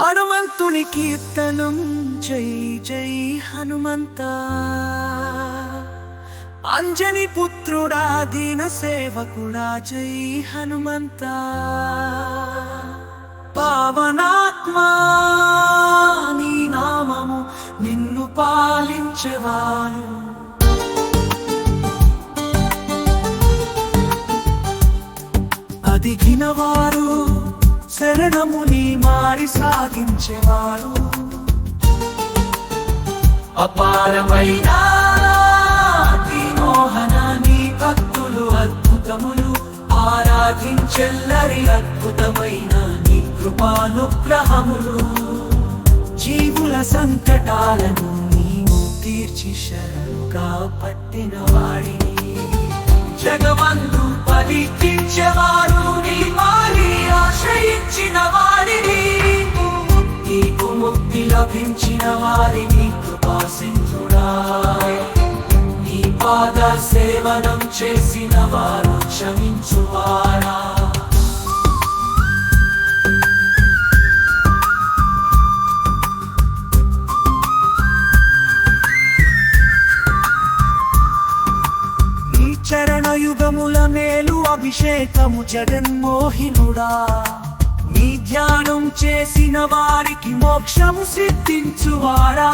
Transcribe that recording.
హనుమంతుని కీర్తనం. జై జై హనుమంత. అంజని పుత్రుడా దీన సేవకుడా జై హనుమంత. పావనాత్మా నీ నామము నిన్ను పాలించేవాను అదిగినవారు శరణముని మారి సాగించేవారు. అపారమైన మోహన నీ భక్తులు అద్భుతములు ఆరాధించెల్లరి అద్భుతమైన నీ కృపానుగ్రహములు. జీవుల సంకటాలను నీవు తీర్చి శరణుగా పట్టిన వాడిని. జగమందు పరీక్షించేవారు ముక్తి వారిని కృపాసింధుడా నీ పాద సేవనం చేసిన వారు క్షమించువారా. చరణయుగముల చరణ యుగముల మేలు అభిషేకము జగన్మోహినుడా. నీ ధ్యానం చేసిన వారికి మోక్షము సిద్ధించువారా